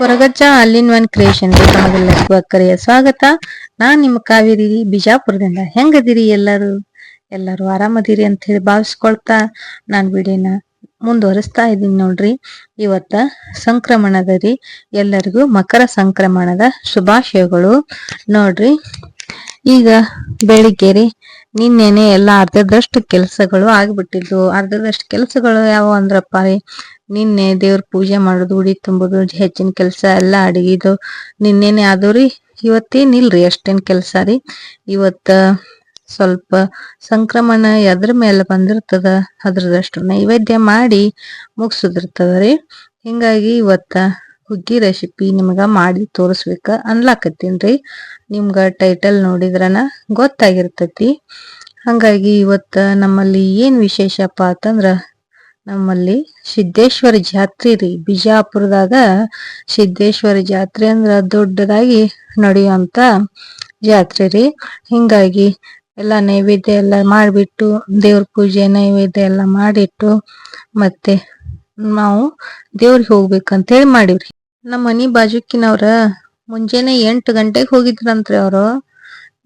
ಕೊರಗಜ್ಜ ಅಲ್ಲಿನ್ one creation ತಮಗೆಲ್ಲರಿಗೂ ಅಕ್ಕರೆಯ ಸ್ವಾಗತ. ನಾನ್ ನಿಮ್ಮ ಕಾವೇರಿ ಬಿಜಾಪುರದಿಂದ. ಹೆಂಗದಿರಿ ಎಲ್ಲರೂ? ಎಲ್ಲರೂ ಆರಾಮದಿರಿ ಅಂತ ಹೇಳಿ ಭಾವಿಸ್ಕೊಳ್ತಾ ನಾನ್ ವಿಡಿಯೋನ ಮುಂದುವರಿಸ್ತಾ ಇದ್ದೀನಿ ನೋಡ್ರಿ. ಇವತ್ತ ಸಂಕ್ರಮಣದ ರೀ ಎಲ್ಲರಿಗೂ ಮಕರ ಸಂಕ್ರಮಣದ ಶುಭಾಶಯಗಳು. ನೋಡ್ರಿ, ಈಗ ಬೆಳಿಗ್ಗೆ ರೀ ನಿನ್ನೆನೆ ಎಲ್ಲ ಅರ್ಧದಷ್ಟು ಕೆಲಸಗಳು ಆಗ್ಬಿಟ್ಟಿದ್ವು. ಅರ್ಧದಷ್ಟು ಕೆಲಸಗಳು ಯಾವ ಅಂದ್ರಪ್ಪ ರೀ ನಿನ್ನೆ ದೇವ್ರ ಪೂಜೆ ಮಾಡೋದು, ಉಡಿ ತುಂಬುದು, ಹೆಚ್ಚಿನ ಕೆಲಸ ಎಲ್ಲ ಅಡಿಗಿದು ನಿನ್ನೆನೆ ಆದವ್ರಿ ಇವತ್ತೇನಿಲ್ರಿ ಅಷ್ಟೇನ್ ಕೆಲಸ ರೀ? ಇವತ್ತ ಸ್ವಲ್ಪ ಸಂಕ್ರಮಣ ಎದ್ರ ಮೇಲೆ ಬಂದಿರ್ತದ ಅದ್ರದಷ್ಟು ನೈವೇದ್ಯ ಮಾಡಿ ಮುಗಿಸಿದಿರ್ತದ ರೀ. ಹಿಂಗಾಗಿ ಇವತ್ತ ಹುಗ್ಗಿ ರೆಸಿಪಿ ನಿಮ್ಗ ಮಾಡಿ ತೋರಿಸ್ಬೇಕ ಅನ್ಲಾಕತ್ತೀನ್ರಿ ನಿಮ್ಗ ಟೈಟಲ್ ನೋಡಿದ್ರನ ಗೊತ್ತಾಗಿರ್ತತಿ. ಹಂಗಾಗಿ ಇವತ್ತ ನಮ್ಮಲ್ಲಿ ಏನ್ ವಿಶೇಷಪ್ಪ ಅಂತಂದ್ರ ನಮ್ಮಲ್ಲಿ ಸಿದ್ದೇಶ್ವರ ಜಾತ್ರೆ ರೀ ಬಿಜಾಪುರದಾಗ ಸಿದ್ದೇಶ್ವರ ಜಾತ್ರೆ ಅಂದ್ರ ದೊಡ್ಡದಾಗಿ ನಡೆಯುವಂತ ಜಾತ್ರೆ ರೀ. ಹಿಂಗಾಗಿ ಎಲ್ಲ ನೈವೇದ್ಯ ಎಲ್ಲ ಮಾಡಿಬಿಟ್ಟು ದೇವ್ರ ಪೂಜೆ ನೈವೇದ್ಯ ಎಲ್ಲ ಮಾಡಿಟ್ಟು ಮತ್ತೆ ನಾವು ದೇವ್ರಿಗೆ ಹೋಗ್ಬೇಕಂತ ಹೇಳಿ ಮಾಡಿವ್ರಿ. ನಮ್ಮ ಮನಿ ಬಾಜುಕಿನವ್ರ ಮುಂಜಾನೆ ಎಂಟು ಗಂಟೆಗೆ ಹೋಗಿದ್ರಂತ್ರಿ ಅವರು.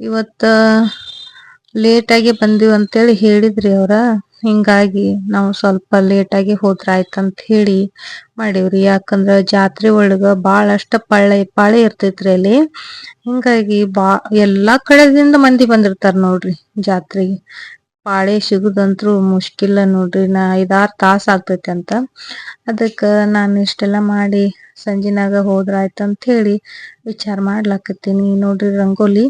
ಇವತ್ತ ಲೇಟ್ ಆಗಿ ಬಂದಿವಂತೇಳಿ ಹೇಳಿದ್ರಿ ಅವ್ರ. ಹಿಂಗಾಗಿ ನಾವು ಸ್ವಲ್ಪ ಲೇಟ್ ಆಗಿ ಹೋದ್ರ ಹೇಳಿ ಮಾಡಿವ್ರಿ. ಯಾಕಂದ್ರ ಜಾತ್ರೆ ಒಳಗ ಬಾಳಷ್ಟ ಪಾಳೆ ಪಾಳೆ ಇರ್ತೈತ್ರಿ ಅಲ್ಲಿ. ಹಿಂಗಾಗಿ ಬಾ, ಎಲ್ಲಾ ಕಡೆದಿಂದ ಮಂದಿ ಬಂದಿರ್ತಾರ ನೋಡ್ರಿ ಜಾತ್ರೆಗೆ. ಪಾಳೆ ಸಿಗುದಂತ್ರು ಮುಷ್ಕಿಲ್ಲ ನೋಡ್ರಿ, ನಾ ಐದಾರ್ ತಾಸ ಆಗ್ತೈತಿ ಅಂತ. ಅದಕ್ಕ ನಾನು ಇಷ್ಟೆಲ್ಲ ಮಾಡಿ ಸಂಜಿನಾಗ ಹೋದ್ರ ಅಂತ ಹೇಳಿ ವಿಚಾರ ಮಾಡ್ಲಾಕತ್ತೀನಿ. ನೋಡ್ರಿ ರಂಗೋಲಿ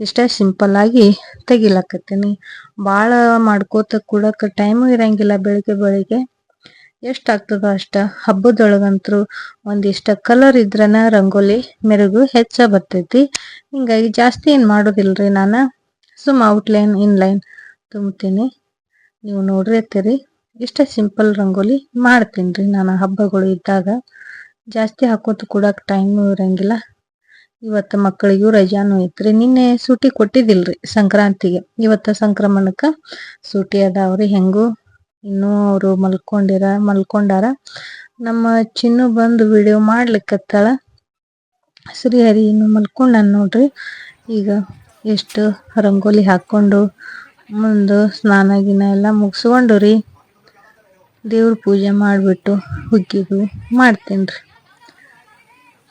ಇಷ್ಟ ಸಿಂಪಲ್ ಆಗಿ ತೆಗಿಲಕತ್ತೀನಿ. ಬಾಳ ಮಾಡ್ಕೋತ ಕೂಡಕ್ಕೆ ಟೈಮು ಇರಂಗಿಲ್ಲ ಬೆಳಿಗ್ಗೆ ಬೆಳಿಗ್ಗೆ. ಎಷ್ಟ್ ಆಗ್ತದ ಅಷ್ಟ ಹಬ್ಬದೊಳಗಂತೂ ಒಂದಿಷ್ಟ ಕಲರ್ ಇದ್ರನ ರಂಗೋಲಿ ಮೆರುಗು ಹೆಚ್ಚ ಬರ್ತೈತಿ. ಹಿಂಗಾಗಿ ಜಾಸ್ತಿ ಏನ್ ಮಾಡೋದಿಲ್ರಿ ನಾನು? ಸುಮ್ ಔಟ್ಲೈನ್ ಇನ್ಲೈನ್ ತುಂಬ್ತೀನಿ. ನೀವು ನೋಡಿರ್ತೀರಿ ಇಷ್ಟ ಸಿಂಪಲ್ ರಂಗೋಲಿ ಮಾಡ್ತೀನಿ ನಾನು ಹಬ್ಬಗಳು ಇದ್ದಾಗ. ಜಾಸ್ತಿ ಹಾಕೋತ ಕೂಡಕ್ಕೆ ಟೈಮು ಇರಂಗಿಲ್ಲ. ಇವತ್ತ ಮಕ್ಕಳಿಗೂ ರಜಾನು ಐತ್ರಿ ನಿನ್ನೆ ಸೂಟಿ ಕೊಟ್ಟಿದ್ದಿಲ್ರಿ ಸಂಕ್ರಾಂತಿಗೆ. ಇವತ್ತ ಸಂಕ್ರಮಣಕ್ಕ ಸೂಟಿ ಅದಾವ್ರಿ. ಹೆಂಗು ಇನ್ನೂ ಅವರು ಮಲ್ಕೊಂಡಿರ, ಮಲ್ಕೊಂಡಾರ. ನಮ್ಮ ಚಿನ್ನು ಬಂದು ವಿಡಿಯೋ ಮಾಡ್ಲಿಕ್ಕತ್ತಾಳ ಶ್ರೀಹರಿ ಇನ್ನು ಮಲ್ಕೊಂಡ ನೋಡ್ರಿ. ಈಗ ಎಷ್ಟು ರಂಗೋಲಿ ಹಾಕೊಂಡು ಮುಂದು ಸ್ನಾನ ಗಿನ ಎಲ್ಲ ಮುಗಿಸ್ಕೊಂಡು ರೀ ದೇವ್ರ ಪೂಜೆ ಮಾಡಿಬಿಟ್ಟು ಹುಗ್ಗಿದು ಮಾಡ್ತೀನಿ ರೀ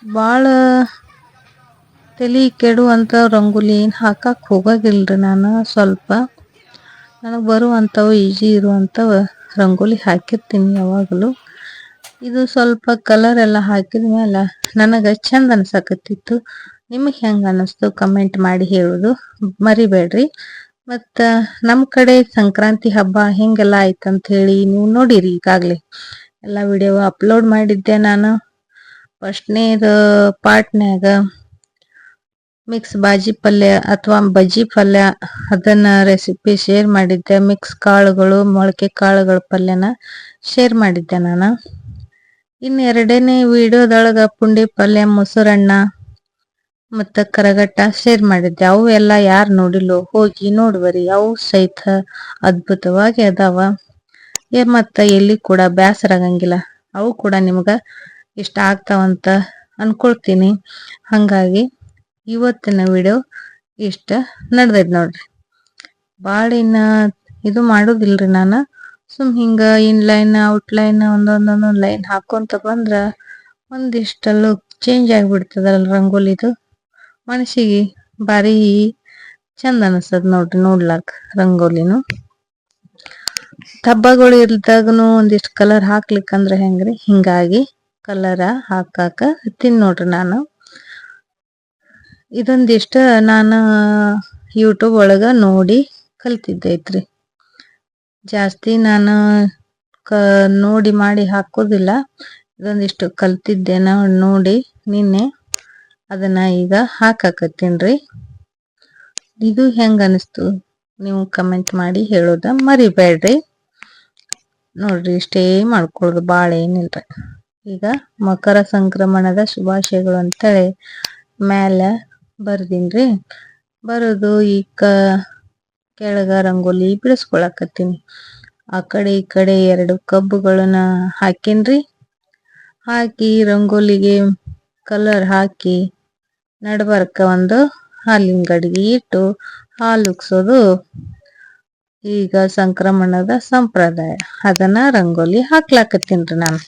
ಭಾಳ ತಲೆ ಕೆಡುವಂಥ ರಂಗೋಲಿ ಏನು ಹಾಕಕ್ಕೆ ಹೋಗೋದಿಲ್ರಿ ನಾನು ಸ್ವಲ್ಪ. ನನಗೆ ಬರುವಂಥವು ಈಜಿ ಇರುವಂಥವು ರಂಗೋಲಿ ಹಾಕಿರ್ತೀನಿ ಯಾವಾಗಲೂ. ಇದು ಸ್ವಲ್ಪ ಕಲರ್ ಎಲ್ಲ ಹಾಕಿದ ಮೇಲೆ ನನಗೆ ಚಂದ ಅನ್ಸಕತ್ತಿತ್ತು. ನಿಮಗೆ ಹೆಂಗೆ ಅನ್ನಿಸ್ತು ಕಮೆಂಟ್ ಮಾಡಿ ಹೇಳೋದು ಮರಿಬೇಡ್ರಿ. ಮತ್ತು ನಮ್ಮ ಕಡೆ ಸಂಕ್ರಾಂತಿ ಹಬ್ಬ ಹೆಂಗೆಲ್ಲ ಆಯ್ತಂತ ಹೇಳಿ ನೀವು ನೋಡಿರಿ ಈಗಾಗಲೇ. ಎಲ್ಲ ವಿಡಿಯೋ ಅಪ್ಲೋಡ್ ಮಾಡಿದ್ದೆ ನಾನು. ಫಸ್ಟ್ನೇದು ಪಾರ್ಟ್ನ್ಯಾಗ ಮಿಕ್ಸ್ ಬಾಜಿ ಪಲ್ಯ ಅಥವಾ ಬಜ್ಜಿ ಪಲ್ಯ, ಅದನ್ನ ರೆಸಿಪಿ ಶೇರ್ ಮಾಡಿದ್ದೆ. ಮಿಕ್ಸ್ ಕಾಳುಗಳು, ಮೊಳಕೆ ಕಾಳುಗಳ ಪಲ್ಯನ ಶೇರ್ ಮಾಡಿದ್ದೆ ನಾನು. ಇನ್ನು ಎರಡನೇ ವಿಡಿಯೋದೊಳಗ ಪುಂಡಿ ಪಲ್ಯ, ಮೊಸರನ್ನ ಮತ್ತು ಕರಗಟ್ಟ ಶೇರ್ ಮಾಡಿದ್ದೆ. ಅವು ಎಲ್ಲ ಯಾರು ನೋಡಿಲ್ಲೋ ಹೋಗಿ ನೋಡ್ಬರಿ ಅವು ಸಹಿತ ಅದ್ಭುತವಾಗಿ ಅದಾವ. ಮತ್ತು ಎಲ್ಲಿ ಕೂಡ ಬೇಸರ ಆಗಂಗಿಲ್ಲ. ಅವು ಕೂಡ ನಿಮ್ಗೆ ಇಷ್ಟ ಆಗ್ತಾವಂತ ಅನ್ಕೊಳ್ತೀನಿ. ಹಾಗಾಗಿ ಇವತ್ತಿನ ವಿಡಿಯೋ ಇಷ್ಟ ನಡ್ದೈತ್ ನೋಡ್ರಿ. ಇನ್ನ ಇದು ಮಾಡೋದಿಲ್ರಿ ನಾನು. ಸುಮ್ ಹಿಂಗ ಇನ್ ಲೈನ್ ಒಂದೊಂದೊಂದೊಂದು ಲೈನ್ ಹಾಕೊಂತ ಬಂದ್ರ ಒಂದಿಷ್ಟು ಲುಕ್ ಚೇಂಜ್ ಆಗಿಬಿಡ್ತದಲ್ಲ ರಂಗೋಲಿದು ಮನಸ್ಸಿಗೆ ಭಾರಿ ಚಂದ ಅನಿಸ್ತದ ನೋಡ್ರಿ ನೋಡ್ಲಾಕ ರಂಗೋಲಿನು. ಹಬ್ಬಗಳು ಇಲ್ದಾಗನು ಒಂದಿಷ್ಟು ಕಲರ್ ಹಾಕ್ಲಿಕ್ಕಂದ್ರ ಹೆಂಗ್ರಿ? ಹಿಂಗಾಗಿ ಕಲರ ಹಾಕಾಕ ತಿನ್ ನೋಡ್ರಿ ನಾನು. ಇದೊಂದಿಷ್ಟ ನಾನು ಯೂಟ್ಯೂಬ್ ಒಳಗ ನೋಡಿ ಕಲ್ತಿದ್ದೈತ್ರಿ. ಜಾಸ್ತಿ ನಾನು ಕ, ನೋಡಿ ಮಾಡಿ ಹಾಕೋದಿಲ್ಲ. ಇದೊಂದಿಷ್ಟು ಕಲ್ತಿದ್ದೆ ನೋಡಿ ನಿನ್ನೆ. ಅದನ್ನ ಈಗ ಹಾಕಾಕತ್ತೀನ್ರಿ. ಇದು ಹೆಂಗೆ ಅನಿಸ್ತು ನೀವು ಕಮೆಂಟ್ ಮಾಡಿ ಹೇಳೋದ ಮರಿಬೇಡ್ರಿ. ನೋಡ್ರಿ ಇಷ್ಟೇ ಮಾಡ್ಕೊಳ್ಳೋದು ಭಾಳ ಏನಿಲ್ರಿ. ಈಗ ಮಕರ ಸಂಕ್ರಮಣದ ಶುಭಾಶಯಗಳು ಅಂತೇಳಿ ಮ್ಯಾಲೆ ಬರ್ದೀನ್ರಿ. ಬರೋದು ಈಗ ಕೆಳಗ ರಂಗೋಲಿ ಬಿಡಿಸ್ಕೊಳಕತ್ತೀನಿ. ಆ ಕಡೆ ಈ ಕಡೆ ಎರಡು ಕಬ್ಬುಗಳನ್ನ ಹಾಕೇನ್ರಿ. ಹಾಕಿ ರಂಗೋಲಿಗೆ ಕಲರ್ ಹಾಕಿ ನಡ್ಬರ್ಕ ಒಂದು ಹಾಲಿನ ಗಡಿಗೆ ಇಟ್ಟು ಹಾಲು ಉಗ್ಸೋದು. ಈಗ ಸಂಕ್ರಮಣದ ಸಂಪ್ರದಾಯ. ಅದನ್ನ ರಂಗೋಲಿ ಹಾಕ್ಲಾಕತ್ತೀನ್ರಿ ನಾನು.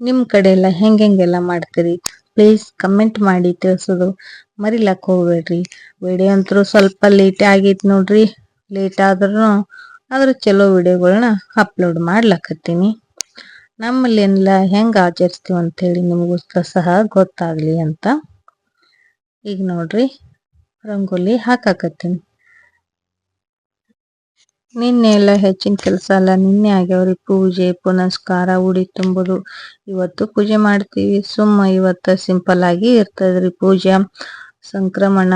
ನಿಮ್ ಕಡೆ ಎಲ್ಲ ಹೆಂಗೆಲ್ಲ ಮಾಡ್ತೀರಿ? ಪ್ಲೀಸ್ ಕಮೆಂಟ್ ಮಾಡಿ ತಿಳಿಸೋದು. ಮರಿಲಾಕ್ ಹೋಗ್ಬೇಡ್ರಿ. ವಿಡಿಯೋ ಅಂತೂ ಸ್ವಲ್ಪ ಲೇಟ್ ಆಗೈತಿ ನೋಡ್ರಿ. ಲೇಟ್ ಆದ್ರೂ ಆದ್ರೆ ಚಲೋ ವಿಡಿಯೋಗಳನ್ನ ಅಪ್ಲೋಡ್ ಮಾಡ್ಲಕತ್ತೀನಿ. ನಮ್ಮಲ್ಲಿ ಎಲ್ಲ ಹೆಂಗ ಆಚರಿಸ್ತೀವಿ ಅಂತ ಹೇಳಿ ನಿಮಗೂ ಸಹ ಗೊತ್ತಾಗ್ಲಿ ಅಂತ. ಈಗ ನೋಡ್ರಿ, ರಂಗೋಲಿ ಹಾಕಾಕತ್ತೀನಿ. ನಿನ್ನೆ ಎಲ್ಲ ಹೆಚ್ಚಿನ ಕೆಲಸ ಅಲ್ಲ. ನಿನ್ನೆ ಆಗ್ಯಾವ್ರಿ ಪೂಜೆ, ಪುನಸ್ಕಾರ, ಉಡಿ ತುಂಬುದು. ಇವತ್ತು ಪೂಜೆ ಮಾಡ್ತೀವಿ. ಸುಮ್ಮ ಇವತ್ತ ಸಿಂಪಲ್ ಆಗಿ ಇರ್ತದ್ರಿ ಪೂಜೆ. ಸಂಕ್ರಮಣ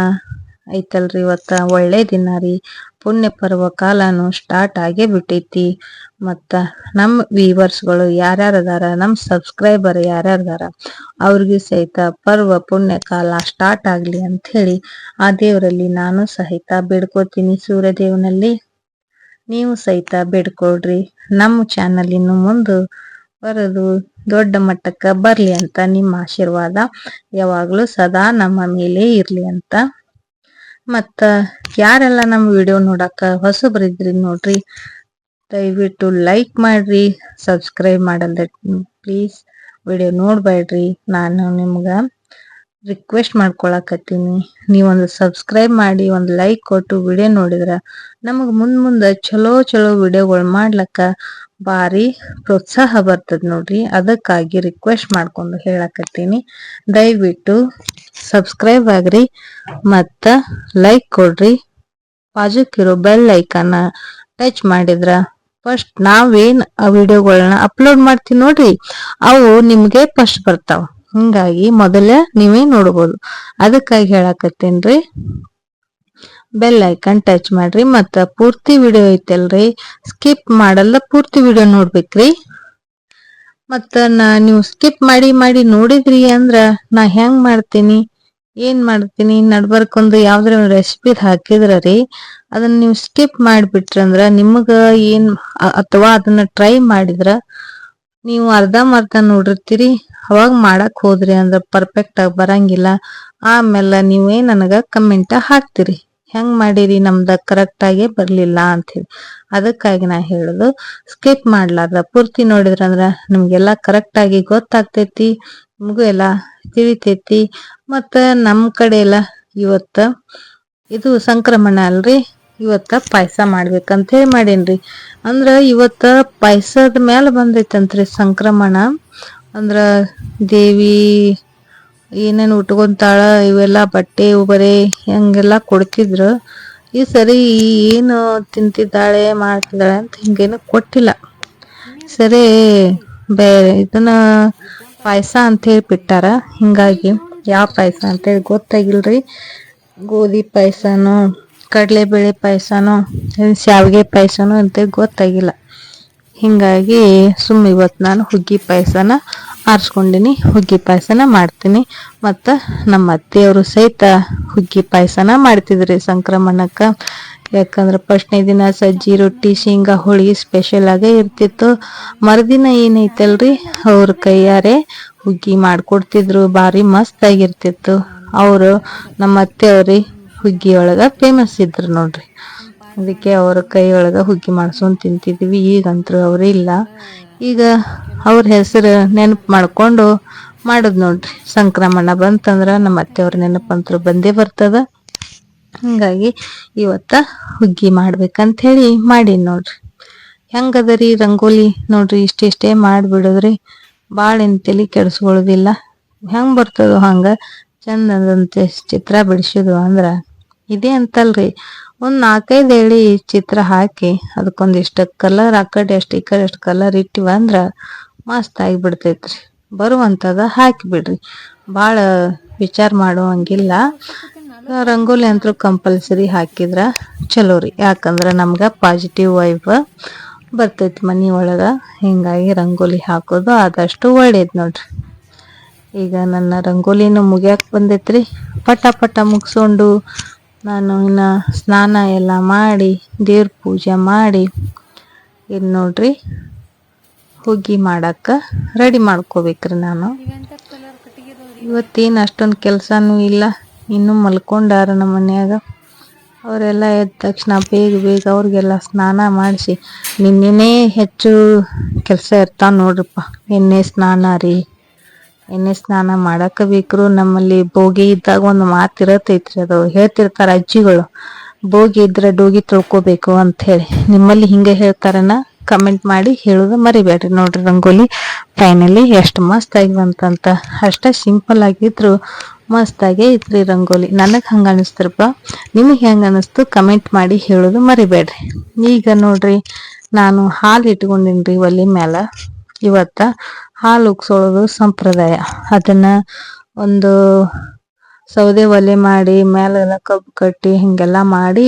ಐತಲ್ರಿ ಇವತ್ತ. ಒಳ್ಳೆ ದಿನ ರೀ. ಪುಣ್ಯ ಪರ್ವ ಕಾಲನು ಸ್ಟಾರ್ಟ್ ಆಗೇ ಬಿಟ್ಟೈತಿ. ಮತ್ತ ನಮ್ಗಳು ಯಾರ್ಯಾರ ಅದಾರ? ನಮ್ಮ ಸಬ್ಸ್ಕ್ರೈಬರ್ ಯಾರ್ಯಾರದಾರ ಅವ್ರಿಗೆ ಸಹಿತ ಪರ್ವ, ಪುಣ್ಯ ಕಾಲ ಸ್ಟಾರ್ಟ್ ಆಗ್ಲಿ ಅಂತ ಹೇಳಿ ಆ ದೇವರಲ್ಲಿ ನಾನು ಸಹಿತ ಬೇಡ್ಕೋತೀನಿ ಸೂರ್ಯದೇವನಲ್ಲಿ. ನೀವು ಸಹಿತ ಬೇಡ್ಕೊಳ್ರಿ. ನಮ್ಮ ಚಾನಲ್ ಇನ್ನು ಮುಂದೆ ಬರೋದು ದೊಡ್ಡ ಮಟ್ಟಕ್ಕೆ ಬರಲಿ ಅಂತ ನಿಮ್ಮ ಆಶೀರ್ವಾದ. ಯಾವಾಗಲೂ ಸದಾ ನಮ್ಮ ಮೇಲೆ ಇರಲಿ ಅಂತ. ಮತ್ತು ಯಾರೆಲ್ಲ ನಮ್ಮ ವಿಡಿಯೋ ನೋಡಾಕ ಹೊಸಬ್ರಿದ್ರಿ ನೋಡ್ರಿ, ದಯವಿಟ್ಟು ಲೈಕ್ ಮಾಡ್ರಿ ಸಬ್ಸ್ಕ್ರೈಬ್ ಮಾಡಲ್ದ ಪ್ಲೀಸ್ ವಿಡಿಯೋ ನೋಡಬೇಡ್ರಿ. ನಾನು ನಿಮ್ಗ ರಿಕ್ವೆಸ್ಟ್ ಮಾಡ್ಕೊಳಕತ್ತೀನಿ. ನೀವೊಂದು ಸಬ್ಸ್ಕ್ರೈಬ್ ಮಾಡಿ, ಒಂದು ಲೈಕ್ ಕೊಟ್ಟು ವಿಡಿಯೋ ನೋಡಿದ್ರೆ ನಮಗೆ ಮುಂದೆ ಮುಂದೆ ಚಲೋ ಚಲೋ ವಿಡಿಯೋಗಳು ಮಾಡ್ಲಕ್ಕ ಭಾರಿ ಪ್ರೋತ್ಸಾಹ ಬರ್ತದ ನೋಡ್ರಿ. ಅದಕ್ಕಾಗಿ ರಿಕ್ವೆಸ್ಟ್ ಮಾಡ್ಕೊಂಡು ಹೇಳಕತ್ತೀನಿ. ದಯವಿಟ್ಟು ಸಬ್ಸ್ಕ್ರೈಬ್ ಆಗ್ರಿ, ಮತ್ತು ಲೈಕ್ ಕೊಡ್ರಿ. ಬಾಜುಕಿರೋ ಬೆಲ್ ಐಕನ್ನ ಟಚ್ ಮಾಡಿದ್ರ ಫಸ್ಟ್ ನಾವೇನ್ ಆ ವಿಡಿಯೋಗಳನ್ನ ಅಪ್ಲೋಡ್ ಮಾಡ್ತೀವಿ ನೋಡ್ರಿ? ಅವು ನಿಮಗೆ ಫಸ್ಟ್ ಬರ್ತಾವ. ಹಿಂಗಾಗಿ ಮೊದಲ ನೀವೇ ನೋಡ್ಬೋದು. ಅದಕ್ಕಾಗಿ ಹೇಳಕತ್ತೇನ್ರಿ. ಬೆಲ್ ಐಕನ್ ಟಚ್ ಮಾಡ್ರಿ ಮತ್ತ ಪೂರ್ತಿ ವಿಡಿಯೋ ಐತಲ್ರಿ. ಸ್ಕಿಪ್ ಮಾಡಲ್ಲ ಪೂರ್ತಿ ವಿಡಿಯೋ ನೋಡ್ಬೇಕ್ರಿ. ಮತ್ತ ನಾ ನೀವು ಸ್ಕಿಪ್ ಮಾಡಿ ಮಾಡಿ ನೋಡಿದ್ರಿ ಅಂದ್ರ ನಾ ಹೆಂಗ್ ಮಾಡ್ತೀನಿ, ಏನ್ ಮಾಡ್ತೀನಿ, ನಡ್ಬರ್ಕೊಂದು ಯಾವ್ದ್ರ ರೆಸಿಪಿ ಹಾಕಿದ್ರ ರೀ, ಅದನ್ನ ನೀವು ಸ್ಕಿಪ್ ಮಾಡ್ಬಿಟ್ರಂದ್ರ ನಿಮಗ ಏನ್ ಅಥವಾ ಅದನ್ನ ಟ್ರೈ ಮಾಡಿದ್ರ ನೀವು ಅರ್ಧಂಬರ್ಧ ನೋಡಿರ್ತೀರಿ. ಅವಾಗ ಮಾಡಕ್ ಹೋದ್ರಿ ಅಂದ್ರೆ ಪರ್ಫೆಕ್ಟ್ ಆಗಿ ಬರಂಗಿಲ್ಲ. ಆಮೇಲೆ ನೀವೇ ನನಗ ಕಮೆಂಟ್ ಹಾಕ್ತಿರಿ. ಹೆಂಗ್ ಮಾಡಿರಿ ನಮ್ದ ಕರೆಕ್ಟ್ ಆಗಿ ಬರ್ಲಿಲ್ಲ ಅಂತ ಹೇಳಿ ಅದಕ್ಕಾಗಿ ನಾ ಹೇಳುದು ಸ್ಕಿಪ್ ಮಾಡ್ಲಾರ್ದ. ಪೂರ್ತಿ ನೋಡಿದ್ರಂದ್ರ ನಿಮ್ಗೆಲ್ಲ ಕರೆಕ್ಟ್ ಆಗಿ ಗೊತ್ತಾಗ್ತೈತಿ, ನಿಮಗೂ ಎಲ್ಲ ತಿಳಿತೈತಿ. ಮತ್ತ ನಮ್ ಕಡೆ ಎಲ್ಲ ಇವತ್ತ ಇದು ಸಂಕ್ರಮಣ ಅಲ್ರಿ. ಇವತ್ತ ಪಾಯಸ ಮಾಡ್ಬೇಕಂತ ಹೇಳಿ ಮಾಡೇನ್ರಿ. ಅಂದ್ರ ಇವತ್ತ ಪಾಯಸದ ಮ್ಯಾಲ ಬಂದೈತಂತ್ರಿ ಸಂಕ್ರಮಣ. ಅಂದ್ರ ದೇವಿ ಏನೇನು ಉಟ್ಕೊಂತಾಳ ಇವೆಲ್ಲ ಬಟ್ಟೆ ಬರೆ ಹಂಗೆಲ್ಲ ಕೊಡ್ತಿದ್ರು. ಈ ಸರಿ ಏನು ತಿಂತಿದ್ದಾಳೆ, ಮಾಡ್ತಿದ್ದಾಳೆ ಅಂತ ಹಿಂಗೇನು ಕೊಟ್ಟಿಲ್ಲ. ಸರಿ ಬೇರೆ ಇದನ್ನ ಪಾಯಸ ಅಂತೇಳಿ ಬಿಟ್ಟಾರ. ಹಿಂಗಾಗಿ ಯಾವ ಪಾಯಸ ಅಂತೇಳಿ ಗೊತ್ತಾಗಿಲ್ರಿ. ಗೋಧಿ ಪಾಯಸನೋ ಕಡಲೆಬೇಳೆ ಪಾಯಸನೋ ಶಾವಿಗೆ ಪಾಯಸನೋ ಅಂತ ಗೊತ್ತಾಗಿಲ್ಲ. ಹೀಗಾಗಿ ಸುಮ್ಮ ಇವತ್ತು ನಾನು ಹುಗ್ಗಿ ಪಾಯಸನ ಆರಿಸ್ಕೊಂಡಿನಿ. ಹುಗ್ಗಿ ಪಾಯಸನ ಮಾಡ್ತೀನಿ. ಮತ್ತು ನಮ್ಮ ಅತ್ತೆಯವರು ಸಹಿತ ಹುಗ್ಗಿ ಪಾಯಸನ ಮಾಡ್ತಿದ್ರಿ ಸಂಕ್ರಮಣಕ್ಕೆ. ಯಾಕಂದ್ರೆ ಫಸ್ಟ್ನೇ ದಿನ ಸಜ್ಜಿ, ರೊಟ್ಟಿ, ಶೇಂಗಾ, ಹೋಳಿಗೆ ಸ್ಪೆಷಲ್ ಆಗೇ ಇರ್ತಿತ್ತು. ಮರುದಿನ ಏನೈತಲ್ರಿ? ಅವ್ರ ಕೈಯಾರೆ ಹುಗ್ಗಿ ಮಾಡ್ಕೊಡ್ತಿದ್ರು. ಭಾರಿ ಮಸ್ತ್ ಆಗಿರ್ತಿತ್ತು. ಅವರು ನಮ್ಮ ಅತ್ತೆಯವ್ರಿ ಹುಗ್ಗಿ ಒಳಗ ಫೇಮಸ್ ಇದ್ರು ನೋಡ್ರಿ. ಅದಕ್ಕೆ ಅವ್ರ ಕೈ ಒಳಗ ಹುಗ್ಗಿ ಮಾಡ್ಸ್ಕೊಂಡ್ ತಿಂತಿದ್ವಿ. ಈಗಂತೂ ಅವ್ರು ಇಲ್ಲ. ಈಗ ಅವ್ರ ಹೆಸರು ನೆನಪು ಮಾಡ್ಕೊಂಡು ಮಾಡೋದು ನೋಡ್ರಿ. ಸಂಕ್ರಮಣ ಬಂತಂದ್ರ ನಮ್ಮ ಅತ್ತೆಯವ್ರ ನೆನಪಂತರು ಬಂದೇ ಬರ್ತದ. ಹಂಗಾಗಿ ಇವತ್ತ ಹುಗ್ಗಿ ಮಾಡ್ಬೇಕಂತ ಹೇಳಿ ಮಾಡೀನಿ ನೋಡ್ರಿ. ಹೆಂಗದರಿ ರಂಗೋಲಿ ನೋಡ್ರಿ ಇಷ್ಟಿಷ್ಟೇ ಮಾಡಿಬಿಡೋದ್ರಿ. ಭಾಳ ಏನ್ ತಲೆ ಕೆಡಿಸ್ಕೊಳ್ಳೋದಿಲ್ಲ. ಹೆಂಗ್ ಬರ್ತದೋ ಹಂಗ ಚಂದಂತೆ ಚಿತ್ರ ಬಿಡಿಸೋದು ಅಂದ್ರ ಇದೇ ಅಂತಲ್ರಿ. ಒಂದ್ ನಾಲ್ಕೈದು ಎಳಿ ಚಿತ್ರ ಹಾಕಿ ಅದಕ್ಕೊಂದಿಷ್ಟು ಕಲರ್ ಆ ಕಡೆ, ಅಷ್ಟು ಈ ಕಡೆ ಅಷ್ಟು ಕಲರ್ ಇಟ್ಟಿವ ಅಂದ್ರ ಮಸ್ತ್ ಆಗಿ ಬಿಡ್ತೈತ್ರಿ ಬರುವಂತದ ಹಾಕಿ ಬಿಡ್ರಿ. ಭಾಳ ವಿಚಾರ ಮಾಡುವಂಗಿಲ್ಲ. ರಂಗೋಲಿ ಅಂತೂ ಕಂಪಲ್ಸರಿ ಹಾಕಿದ್ರ ಚಲೋ ರೀ. ಯಾಕಂದ್ರೆ ನಮ್ಗೆ ಪಾಸಿಟಿವ್ ವೈಬ್ ಬರ್ತೈತಿ ಮನೆ ಒಳಗೆ. ಹಿಂಗಾಗಿ ರಂಗೋಲಿ ಹಾಕೋದು ಆದಷ್ಟು ಒಳ್ಳೇದು ನೋಡ್ರಿ. ಈಗ ನನ್ನ ರಂಗೋಲಿನೂ ಮುಗಿಯಕ್ಕೆ ಬಂದೈತ್ರಿ. ಪಟ ಪಟ ಮುಗಿಸ್ಕೊಂಡು ನಾನು ಇನ್ನು ಸ್ನಾನ ಎಲ್ಲ ಮಾಡಿ, ದೇವ್ರ ಪೂಜೆ ಮಾಡಿ, ಇದು ನೋಡ್ರಿ ಹುಗ್ಗಿ ಮಾಡಕ್ಕೆ ರೆಡಿ ಮಾಡ್ಕೋಬೇಕ್ರಿ ನಾನು. ಇವತ್ತೇನು ಅಷ್ಟೊಂದು ಕೆಲಸನೂ ಇಲ್ಲ, ಇನ್ನೂ ಮಲ್ಕೊಂಡಾರ ನಮ್ಮ ಮನ್ಯಾಗ. ಅವರೆಲ್ಲ ಎದ್ದ ತಕ್ಷಣ ಬೇಗ ಬೇಗ ಅವ್ರಿಗೆಲ್ಲ ಸ್ನಾನ ಮಾಡಿಸಿ, ನಿನ್ನೆನೇ ಹೆಚ್ಚು ಕೆಲಸ ಇರ್ತಾವೆ ನೋಡ್ರಪ್ಪ, ನಿನ್ನೆ ಸ್ನಾನ ರೀ. ಎಣ್ಣೆ ಸ್ನಾನ ಮಾಡಾಕ ಬೇಕ್ರು. ನಮ್ಮಲ್ಲಿ ಬೋಗಿ ಇದ್ದಾಗ ಒಂದು ಮಾತು ಇರತೈತ್ರಿ ಅದು. ಹೇಳ್ತಿರ್ತಾರ ಅಜ್ಜಿಗಳು ಬೋಗಿ ಇದ್ರೆ ಡೋಗಿ ತೊಳ್ಕೋಬೇಕು ಅಂತ ಹೇಳಿ ನಿಮ್ಮಲ್ಲಿ ಹಿಂಗೆ ಹೇಳ್ತಾರನ ಕಮೆಂಟ್ ಮಾಡಿ ಹೇಳೋದು ಮರಿಬೇಡ್ರಿ. ನೋಡ್ರಿ ರಂಗೋಲಿ ಫೈನಲಿ ಎಷ್ಟು ಮಸ್ತ್ ಆಗಿ ಬಂತಂತ. ಅಷ್ಟ ಸಿಂಪಲ್ ಆಗಿದ್ರು ಮಸ್ತ್ ಆಗೇ ಇತ್ರಿ ರಂಗೋಲಿ. ನನಗೆ ಹಂಗ ಅನಿಸ್ತಿರಪ್ಪ. ನಿಮಗೆ ಹೆಂಗ ಅನಿಸ್ತು ಕಮೆಂಟ್ ಮಾಡಿ ಹೇಳೋದು ಮರಿಬೇಡ್ರಿ. ಈಗ ನೋಡ್ರಿ, ನಾನು ಹಾಲು ಇಟ್ಕೊಂಡಿನ್ರಿ ಒಲೆ ಮ್ಯಾಲ. ಇವತ್ತ ಹಾಲು ಉಗ್ಸೋಳೋದು ಸಂಪ್ರದಾಯ. ಅದನ್ನ ಒಂದು ಸೌದೆ ಒಲೆ ಮಾಡಿ, ಮೇಲೆಲ್ಲ ಕಬ್ಬು ಕಟ್ಟಿ ಹಿಂಗೆಲ್ಲ ಮಾಡಿ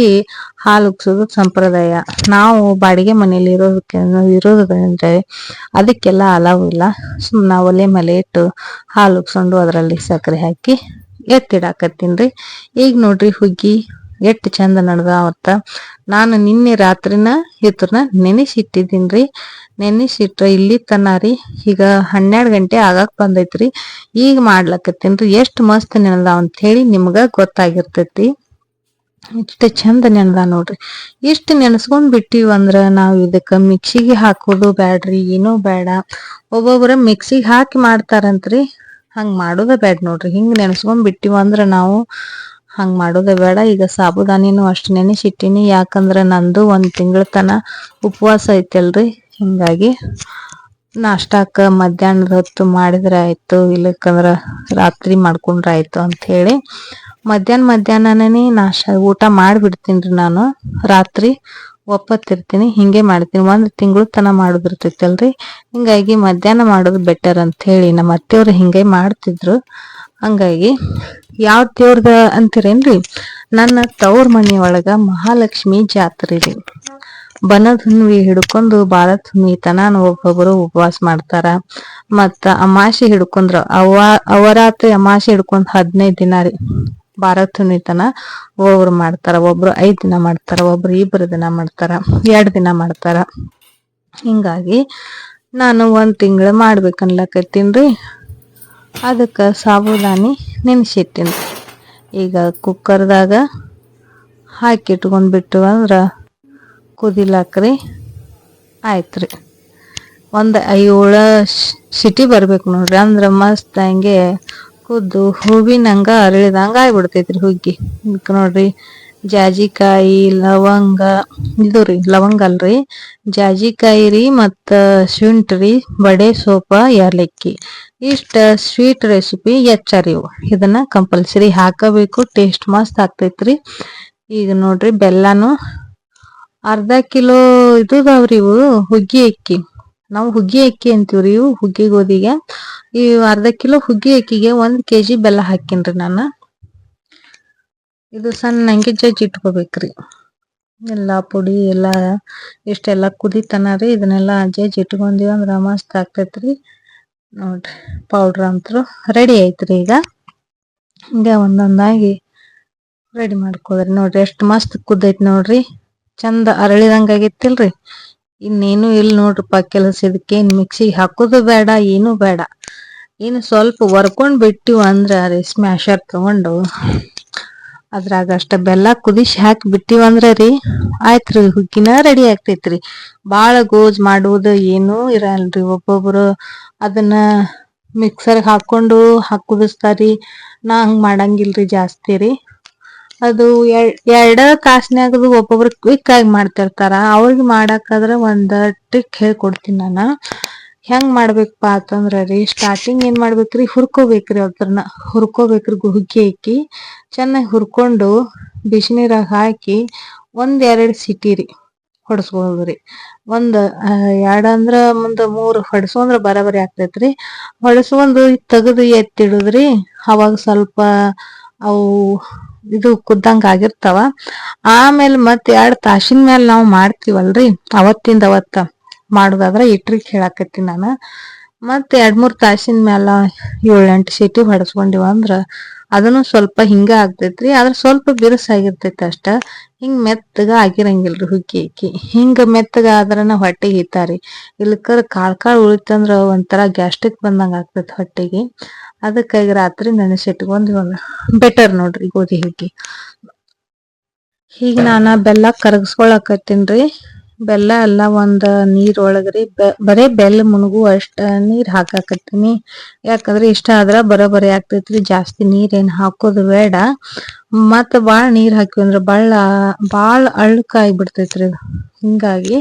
ಹಾಲು ಉಗ್ಸೋದು ಸಂಪ್ರದಾಯ. ನಾವು ಬಾಡಿಗೆ ಮನೇಲಿ ಇರೋದಕ್ಕೆ ಇರೋದ್ರಿಂದ ಅದಕ್ಕೆಲ್ಲ ಅಲಾವ್ ಇಲ್ಲ. ಸುಮ್ಮನೆ ಒಲೆ ಮೇಲೆ ಇಟ್ಟು ಹಾಲು ಉಗ್ಸ್ಕೊಂಡು ಅದರಲ್ಲಿ ಸಕ್ಕರೆ ಹಾಕಿ ಎತ್ತಿಡಾಕತ್ತೀನ್ರಿ ಈಗ ನೋಡ್ರಿ ಹುಗ್ಗಿ ಎಷ್ಟು ಚಂದ ನಡ್ದ ಅವತ್ತ ನಾನು ನಿನ್ನೆ ರಾತ್ರಿನ ಇದ್ರನ್ನ ನೆನೆಸಿಟ್ಟಿದ್ದೀನ್ರಿ ನೆನೆಸಿಟ್ರ ಇಲ್ಲಿ ತನ ರೀ. ಈಗ ಹನ್ನೆರಡು ಗಂಟೆ ಆಗಾಕ್ ಬಂದೈತ್ರಿ. ಈಗ ಮಾಡ್ಲಕತ್ತೀನ್ರಿ. ಎಷ್ಟು ಮಸ್ತ್ ನೆನದಾವ ಅಂತ ಹೇಳಿ ನಿಮ್ಗ ಗೊತ್ತಾಗಿರ್ತೈತಿ. ಇಷ್ಟ ಚಂದ ನೆನದ ನೋಡ್ರಿ. ಇಷ್ಟ ನೆನೆಸ್ಕೊಂಡ್ ಬಿಟ್ಟಿವಿ ಅಂದ್ರ ನಾವ್ ಇದಕ್ಕ ಮಿಕ್ಸಿಗೆ ಹಾಕೋದು ಬ್ಯಾಡ್ರಿ, ಏನೋ ಬೇಡ ಒಬ್ಬೊಬ್ರ ಮಿಕ್ಸಿಗೆ ಹಾಕಿ ಮಾಡ್ತಾರಂತ್ರಿ. ಹಂಗ್ ಮಾಡೋದ ಬೇಡ ನೋಡ್ರಿ. ಹಿಂಗ್ ನೆನೆಸ್ಕೊಂಡ್ ಬಿಟ್ಟಿವ ಅಂದ್ರ ನಾವು ಹಂಗ್ ಮಾಡೋದ ಬೇಡ ಈಗ ಸಾಬುದಾನಿನೂ ಅಷ್ಟು ನೆನೆಸಿಟ್ಟಿನಿ. ಯಾಕಂದ್ರ ನಂದು ಒಂದ್ ತಿಂಗಳ ತನ ಉಪವಾಸ ಐತಲ್ರಿ. ಹಿಂಗಾಗಿ ನಾಷ್ಟಾಕ ಮಧ್ಯಾಹ್ನದ ಹೊತ್ತು ಮಾಡಿದ್ರೆ ಆಯಿತು ಇಲ್ಲಕ್ಕಂದ್ರೆ ರಾತ್ರಿ ಮಾಡ್ಕೊಂಡ್ರೆ ಆಯಿತು ಅಂತ ಹೇಳಿ ಮಧ್ಯಾಹ್ನ ಮಧ್ಯಾಹ್ನನೇ ನಾಷ್ಟ, ಊಟ ಮಾಡಿಬಿಡ್ತೀನಿ ರೀ ನಾನು. ರಾತ್ರಿ ಒಪ್ಪತ್ತಿರ್ತೀನಿ, ಹಿಂಗೆ ಮಾಡ್ತೀನಿ. ಒಂದು ತಿಂಗಳು ತನ ಮಾಡೋದಿರ್ತೈತಲ್ರಿ. ಹಿಂಗಾಗಿ ಮಧ್ಯಾಹ್ನ ಮಾಡೋದು ಬೆಟರ್ ಅಂತ ಹೇಳಿ ನಮ್ಮ ಅತ್ತೆಯವ್ರು ಹಿಂಗೆ ಮಾಡ್ತಿದ್ರು. ಹಂಗಾಗಿ ಯಾವ ದೇವ್ರದ ಅಂತೀರೇನ್ರಿ? ನನ್ನ ತವ್ರ ಮನೆಯೊಳಗ ಮಹಾಲಕ್ಷ್ಮಿ ಜಾತ್ರೆ ರೀ ಬನದ ಹುಣ್ಣಿಮೆ ಹಿಡ್ಕೊಂಡು ಹುಣ್ಣಿಮೆ ತನ ಒಬ್ಬೊಬ್ರು ಉಪವಾಸ ಮಾಡ್ತಾರ. ಮತ್ತ ಅಮಾಶಿ ಹಿಡ್ಕೊಂಡ್ರ. ಅವ ಅವರಾತ್ರಿ ಅಮಾಶಿ ಹಿಡ್ಕೊಂಡ್ ಹದಿನೈದ್ ದಿನ ರೀ ಭಾರತ್ ತನ ಒಬ್ರು ಮಾಡ್ತಾರ. ಒಬ್ರು ಐದ್ ದಿನ ಮಾಡ್ತಾರ, ಒಬ್ರು ಇಬ್ಬರು ದಿನ ಮಾಡ್ತಾರ, ಎರಡ್ ದಿನ ಮಾಡ್ತಾರ. ಹಿಂಗಾಗಿ ನಾನು ಒಂದ್ ತಿಂಗಳ ಮಾಡ್ಬೇಕನ್ಲಕತ್ತೀನ್ರಿ ಅದಕ್ಕ ಸಾಬುದಾನಿ ನೆನೆಸಿಟ್ಟಿನಿ. ಈಗ ಕುಕ್ಕರ್ದಾಗ ಹಾಕಿ ಇಟ್ಕೊಂಡ್ಬಿಟ್ಟು ಅಂದ್ರ ಕುದಿಲಾಕ್ರಿ. ರೀ ಒಂದು ಐಳು ಸಿಟಿ ಬರ್ಬೇಕು ನೋಡ್ರಿ. ಅಂದ್ರೆ ಮಸ್ತ್ ಹಂಗೆ ಕುದ್ದು ಹೂವಿನಂಗ ಅರಳಿದಂಗ ಆಗ್ಬಿಡ್ತೈತ್ರಿ ಹುಗ್ಗಿ. ನೋಡ್ರಿ ಜಾಜಿಕಾಯಿ, ಲವಂಗ, ಇದು ರೀ, ಲವಂಗ ಅಲ್ರಿ. ಜಾಜಿಕಾಯಿ ರೀ ಮತ್ತು ಶುಂಠಿ ರೀ ಬಡೆ ಸೋಪ ಏಲಕ್ಕಿ ಇಷ್ಟ ಸ್ವೀಟ್ ರೆಸಿಪಿ ಎಚ್ಚರಿ ಇವು. ಇದನ್ನ ಕಂಪಲ್ಸರಿ ಹಾಕಬೇಕು. ಟೇಸ್ಟ್ ಮಸ್ತ್ ಆಗ್ತೈತ್ರಿ. ಈಗ ನೋಡ್ರಿ ಬೆಲ್ಲನು ಅರ್ಧ ಕಿಲೋ ಇದುದಾವ್ರಿ ಇವು ಹುಗ್ಗಿ ಅಕ್ಕಿ. ನಾವು ಹುಗ್ಗಿ ಅಕ್ಕಿ ಅಂತೀವ್ರಿ ಇವು ಹುಗ್ಗಿ ಗೋಧಿಗೆ. ಈ ಅರ್ಧ ಕಿಲೋ ಹುಗ್ಗಿ ಅಕ್ಕಿಗೆ ಒಂದ್ ಕೆಜಿ ಬೆಲ್ಲ ಹಾಕಿನ್ರಿ ನಾನು. ಇದು ಸಣ್ಣಂಗೆ ಜಜ್ಜಿ ಇಟ್ಕೋಬೇಕ್ರಿ. ಎಲ್ಲ ಪುಡಿ, ಎಲ್ಲ ಇಷ್ಟೆಲ್ಲ ಕುದಿತನ ರೀ, ಇದನ್ನೆಲ್ಲ ಜಜ್ಜಿ ಇಟ್ಕೊಂಡಿವಿ ಅಂದ್ರ ಮಸ್ತ್ ಆಗ್ತೈತ್ರಿ. ನೋಡ್ರಿ ಪೌಡ್ರ್ ಅಂತೂ ರೆಡಿ ಐತ್ರಿ ಈಗ. ಹಿಂಗೆ ಒಂದೊಂದಾಗಿ ರೆಡಿ ಮಾಡ್ಕೊಳ್ರಿ. ನೋಡ್ರಿ, ಎಷ್ಟು ಮಸ್ತ್ ಕುದ್ದೈತಿ ನೋಡ್ರಿ. ಚಂದ ಅರಳಿದಂಗ ಆಗಿತ್ತಿಲ್ರಿ ಇನ್ನೇನು ಇಲ್ಲಿ ನೋಡ್ರಪ್ಪ ಕೆಲಸ ಇದಕ್ಕೇನ್ ಮಿಕ್ಸಿಗೆ ಹಾಕೋದು ಬೇಡ, ಏನು ಬೇಡ. ಇನ್ನು ಸ್ವಲ್ಪ ವರ್ಕೊಂಡ್ ಬಿಟ್ಟಿವ ಅಂದ್ರ ರೀ ಸ್ಮ್ಯಾಶರ್ ತಗೊಂಡು. ಅದ್ರಾಗ ಅಷ್ಟ ಬೆಲ್ಲ ಕುದಿಸಿ ಹಾಕಿ ಬಿಟ್ಟಿವಂದ್ರ ರೀ, ಆಯ್ತ್ರಿ ಹುಗ್ಗಿನ ರೆಡಿ ಆಗ್ತೈತ್ರಿ. ಬಾಳ ಗೋಜ್ ಮಾಡುವುದು ಏನೂ ಇರಲ್ರಿ. ಒಬ್ಬೊಬ್ರು ಅದನ್ನ ಮಿಕ್ಸರ್ಗೆ ಹಾಕೊಂಡು ಹಾಕ್ ಕುದಿಸ್ತಾರಿ ನಾ ಹಂಗ ಮಾಡಂಗಿಲ್ರಿ ಜಾಸ್ತಿ ರೀ. ಅದು ಎರಡ ತಾಸ್ನ್ಯಾಗದು ಒಬ್ಬೊಬ್ರು ಕ್ವಿಕ್ ಆಗಿ ಮಾಡ್ತಿರ್ತಾರ. ಅವ್ರಿಗೆ ಮಾಡಾಕಾದ್ರ ಒಂದ್ ಟ್ರಿಕ್ ಹೇಳ್ಕೊಡ್ತೀನಿ ನಾನು. ಹೆಂಗ್ ಮಾಡ್ಬೇಕಪ್ಪ ಅಂತಂದ್ರ ರೀ ಸ್ಟಾರ್ಟಿಂಗ್ ಏನ್ ಮಾಡ್ಬೇಕ್ರಿ? ಹುರ್ಕೋಬೇಕ್ರಿ ಅದ್ರನ್ನ ಹುರ್ಕೋಬೇಕ್ರಿ ಹುಗ್ಗಿ ಹಾಕಿ, ಚೆನ್ನಾಗಿ ಹುರ್ಕೊಂಡು ಬಿಸಿನೀರಾಗ ಹಾಕಿ ಒಂದ್ ಎರಡ್ ಸಿಟಿ ರೀ ಹೊಡ್ಸ್ಬೋದ್ರಿ ಒಂದ್ ಎರಡ್ ಅಂದ್ರ ಮುಂದ ಮೂರ್ ಹೊಡ್ಸೋಂದ್ರ ಬರಾಬರಿ ಆಗ್ತೈತ್ರಿ ತಗದು ತೆಗದು ಎತ್ತಿಡುದ್ರಿ, ಅವಾಗ ಸ್ವಲ್ಪ ಅವು ಇದು ಕುದ್ದಂಗ ಆಗಿರ್ತಾವ. ಆಮೇಲೆ ಮತ್ತೆ ಎರಡು ತಾಸಿನ ಮೇಲೆ ನಾವು ಮಾಡ್ತೀವಲ್ರಿ? ಅವತ್ತಿಂದ ಅವತ್ತ ಮಾಡುದಾದ್ರ ಇಟ್ರಿಗೆ ಹೇಳಾಕತ್ತಿ ನಾನು. ಮತ್ತೆ ಎರಡ್ ಮೂರ್ ತಾಸಿನ ಮ್ಯಾಲ ಏಳೆಂಟು ಸೀಟಿ ಹೊಡೆಸ್ಕೊಂಡಿವ ಅಂದ್ರ ಅದನ್ನು ಸ್ವಲ್ಪ ಹಿಂಗ ಆಗ್ತೈತ್ರಿ. ಆದ್ರ ಸ್ವಲ್ಪ ಬಿರುಸಾಗಿರ್ತೈತಿ ಅಷ್ಟ. ಹಿಂಗ ಮೆತ್ತಗ ಆಗಿರಂಗಿಲ್ರಿ ಹುಕ್ಕಿ ಹಿಕ್ಕಿ ಹಿಂಗ ಮೆತ್ತಗ ಆದ್ರನ ಹೊಟ್ಟೆ ಹಿತಾರಿ. ಇಲ್ಕರ್ ಕಾಳ್ ಕಾಳ್ ಉಳಿತಂದ್ರ ಒಂಥರ ಗ್ಯಾಸ್ಟ್ರಿಕ್ ಬಂದಂಗ ಆಗ್ತೈತಿ ಹೊಟ್ಟಿಗೆ. ಅದಕ್ಕಾಗಿ ರಾತ್ರಿ ನೆನೆಸಿಟ್ಕೊಂಡ್ ಬೆಟರ್ ನೋಡ್ರಿ ಗೋಧಿ ಹುಗ್ಗಿ ಈಗ ನಾನು ಬೆಲ್ಲ ಕರಗಿಸ್ಕೊಳಕತ್ತೀನ್ರಿ ಬೆಲ್ಲ ಎಲ್ಲ ಒಂದು ನೀರ್ ಒಳಗ್ರಿ ಬರೇ ಬೆಲ್ಲ ಮುಣಗು ಅಷ್ಟ ನೀರು ಹಾಕಾಕತ್ತೀನಿ. ಯಾಕಂದ್ರೆ ಇಷ್ಟ ಆದ್ರೆ ಬರೋಬರಿ ಆಗ್ತೈತ್ರಿ. ಜಾಸ್ತಿ ನೀರೇನು ಹಾಕೋದು ಬೇಡ. ಮತ್ತು ಭಾಳ ನೀರು ಹಾಕಿವಿ ಅಂದ್ರೆ ಭಾಳ ಬಾಳ್ ಅಳ್ಕಾಯಿ ಬಿಡ್ತೈತ್ರಿ ಹಿಂಗಾಗಿ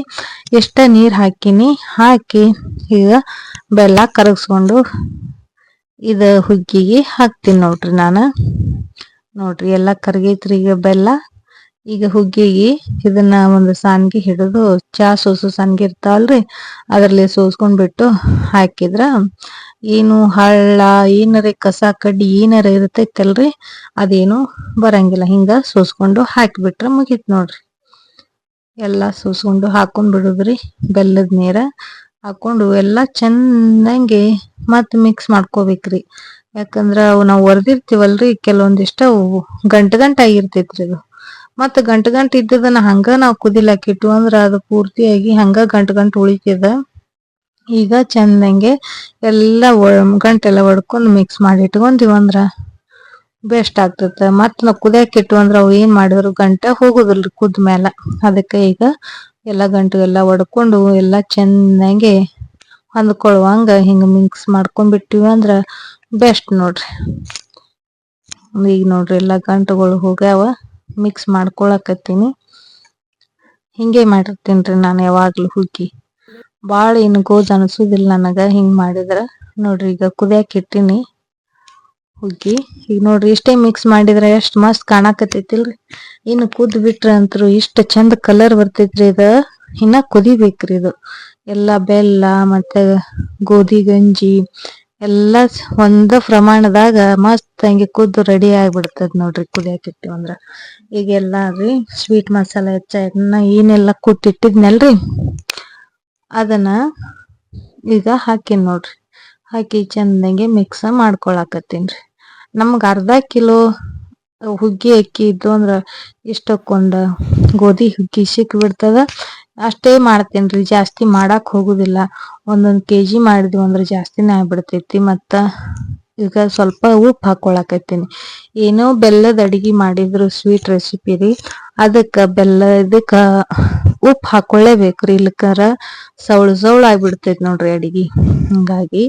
ಎಷ್ಟ ನೀರ್ ಹಾಕಿನಿ, ಹಾಕಿ ಈಗ ಬೆಲ್ಲ ಕರಗಿಸ್ಕೊಂಡು ಇದ ಹುಗ್ಗಿಗೆ ಹಾಕ್ತೀನಿ ನೋಡ್ರಿ ನಾನು. ನೋಡ್ರಿ ಎಲ್ಲ ಕರ್ಗೈತ್ರಿ ಈಗ ಬೆಲ್ಲ. ಈಗ ಹುಗ್ಗಿಗೆ ಇದನ್ನ ಒಂದು ಸಾನ್ಗಿ ಹಿಡಿದು ಚಾ ಸೋಸು ಸಾನ್ಗಿ ಇರ್ತಾವಲ್ರಿ, ಅದರಲ್ಲಿ ಸೋಸ್ಕೊಂಡ್ ಬಿಟ್ಟು ಹಾಕಿದ್ರ ಏನು ಹಳ್ಳ, ಏನಾರ ಕಸ, ಕಡ್ಡಿ ಏನಾರ ಇರ್ತೈತಲ್ರಿ, ಅದೇನು ಬರಂಗಿಲ್ಲ. ಹಿಂಗ ಸೋಸ್ಕೊಂಡು ಹಾಕಿಬಿಟ್ರೆ ಮುಗೀತ್ ನೋಡ್ರಿ. ಎಲ್ಲ ಸೋಸ್ಕೊಂಡು ಹಾಕೊಂಡ್ ಬಿಡುದ್ರಿ ಬೆಲ್ಲದ ನೀರ. ಹಾಕೊಂಡು ಎಲ್ಲ ಚಂದಂಗೆ ಮತ್ತೆ ಮಿಕ್ಸ್ ಮಾಡ್ಕೋಬೇಕ್ರಿ. ಯಾಕಂದ್ರ ಅವು ನಾವು ಹೊರದಿರ್ತೀವಲ್ರಿ ಕೆಲವೊಂದಿಷ್ಟ ಗಂಟು ಗಂಟ ಆಗಿರ್ತೈತ್ರಿ ಅದು. ಮತ್ತ ಗಂಟು ಗಂಟು ಇದ್ದದನ್ನ ಹಂಗ ನಾವು ಕುದಿಲಾಕಿಟ್ಟು ಅಂದ್ರೆ ಅದು ಪೂರ್ತಿಯಾಗಿ ಹಂಗ ಗಂಟು ಗಂಟು ಉಳಿತದ. ಈಗ ಚಂದಂಗೆ ಎಲ್ಲ ಗಂಟೆಲ್ಲ ಒಡ್ಕೊಂಡು ಮಿಕ್ಸ್ ಮಾಡಿ ಇಟ್ಕೊಂತೀವಿ ಅಂದ್ರ ಬೆಸ್ಟ್ ಆಗ್ತದ. ಮತ್ ನಾವು ಕುದಿಯಾಕಿಟ್ಟು ಅಂದ್ರ ಅವು ಏನ್ ಮಾಡಿದ್ರು ಗಂಟೆ ಹೋಗುದಿಲ್ರಿ ಕುದ್ ಮೇಲೆ ಅದಕ್ಕೆ ಈಗ ಎಲ್ಲಾ ಗಂಟು ಎಲ್ಲ ಒಡ್ಕೊಂಡು ಎಲ್ಲ ಚೆನ್ನಾಗಿ ಹೊಂದ್ಕೊಳ್ಳುವಂಗ ಹಿಂಗ ಮಿಕ್ಸ್ ಮಾಡ್ಕೊಂಡ್ಬಿಟ್ಟಿವಿ ಅಂದ್ರ ಬೆಸ್ಟ್ ನೋಡ್ರಿ. ಈಗ ನೋಡ್ರಿ ಎಲ್ಲ ಗಂಟುಗಳು ಹೋಗ್ಯಾವ ಮಿಕ್ಸ್ ಮಾಡ್ಕೊಳಕತ್ತೀನಿ. ಹಿಂಗೆ ಮಾಡಿರ್ತೀನಿ ನಾನು ಯಾವಾಗ್ಲೂ ಹುಗ್ಗಿ ಭಾಳ ಏನು ಗೋಜ್ ಅನ್ಸುದಿಲ್ಲ ನನಗ ಹಿಂಗ್ ಮಾಡಿದ್ರ. ನೋಡ್ರಿ ಈಗ ಕುದಿಯಾಕ ಇಟ್ಟಿನಿ. ಹುಗ್ಗಿ ಈಗ ನೋಡ್ರಿ, ಇಷ್ಟೇ ಮಿಕ್ಸ್ ಮಾಡಿದ್ರೆ ಎಷ್ಟು ಮಸ್ತ್ ಕಾಣಕತ್ತೈತಿಲ್ರಿ. ಇನ್ನು ಕುದ್ ಬಿಟ್ರ ಅಂತರು ಇಷ್ಟ ಚಂದ ಕಲರ್ ಬರ್ತೈತ್ರಿ ಇದ. ಇನ್ನ ಕುದಿಬೇಕ್ರಿ ಇದು. ಎಲ್ಲ ಬೆಲ್ಲ, ಮತ್ತೆ ಗೋಧಿ, ಗಂಜಿ, ಎಲ್ಲ ಒಂದ ಪ್ರಮಾಣದಾಗ ಮಸ್ತ್ ಹಂಗೆ ಕುದ್ದು ರೆಡಿ ಆಗ್ಬಿಡ್ತದ ನೋಡ್ರಿ ಕುದಿಯಾಕ ಅಂದ್ರ. ಈಗ ಎಲ್ಲಾ ರೀ ಸ್ವೀಟ್ ಮಸಾಲ ಹೆಚ್ಚ ಏನೆಲ್ಲ ಕುಟ್ಟಿಟ್ಟಿದ್ನಲ್ರಿ. ಅದನ್ನ ಈಗ ಹಾಕಿನ್ ನೋಡ್ರಿ. ಹಾಕಿ ಚಂದಂಗೆ ಮಿಕ್ಸ್ ಮಾಡ್ಕೊಳಕತ್ತೀನ್ರಿ ನಮ್ಗ ಅರ್ಧ ಕಿಲೋ ಹುಗ್ಗಿ ಅಕ್ಕಿ ಇದ್ದು ಅಂದ್ರೆ ಇಷ್ಟಕ್ಕೊಂದ ಗೋಧಿ, ಹುಗ್ಗಿ ಸಿಕ್ ಬಿಡ್ತದ ಅಷ್ಟೇ ಮಾಡ್ತೇನ್ರಿ ಜಾಸ್ತಿ ಮಾಡಾಕ್ ಹೋಗುದಿಲ್ಲ. ಒಂದೊಂದ್ ಕೆಜಿ ಮಾಡಿದ್ವಿ ಅಂದ್ರೆ ಜಾಸ್ತಿನೇ ಆಗ್ಬಿಡ್ತೈತಿ. ಮತ್ತ ಈಗ ಸ್ವಲ್ಪ ಉಪ್ಪು ಹಾಕೊಳಕತ್ತೀನಿ. ಏನೋ ಬೆಲ್ಲದ ಅಡಿಗೆ ಮಾಡಿದ್ರು ಸ್ವೀಟ್ ರೆಸಿಪಿ ರೀ. ಅದಕ್ಕೆ ಬೆಲ್ಲ ಇದಕ್ಕೆ ಉಪ್ಪು ಹಾಕೊಳ್ಳೇಬೇಕ್ರಿ ಇಲ್ಕರ ಸೌಳ್ ಸೌಳ್ ಆಗ್ಬಿಡ್ತೈತಿ ನೋಡ್ರಿ ಅಡಿಗೆ. ಹಿಂಗಾಗಿ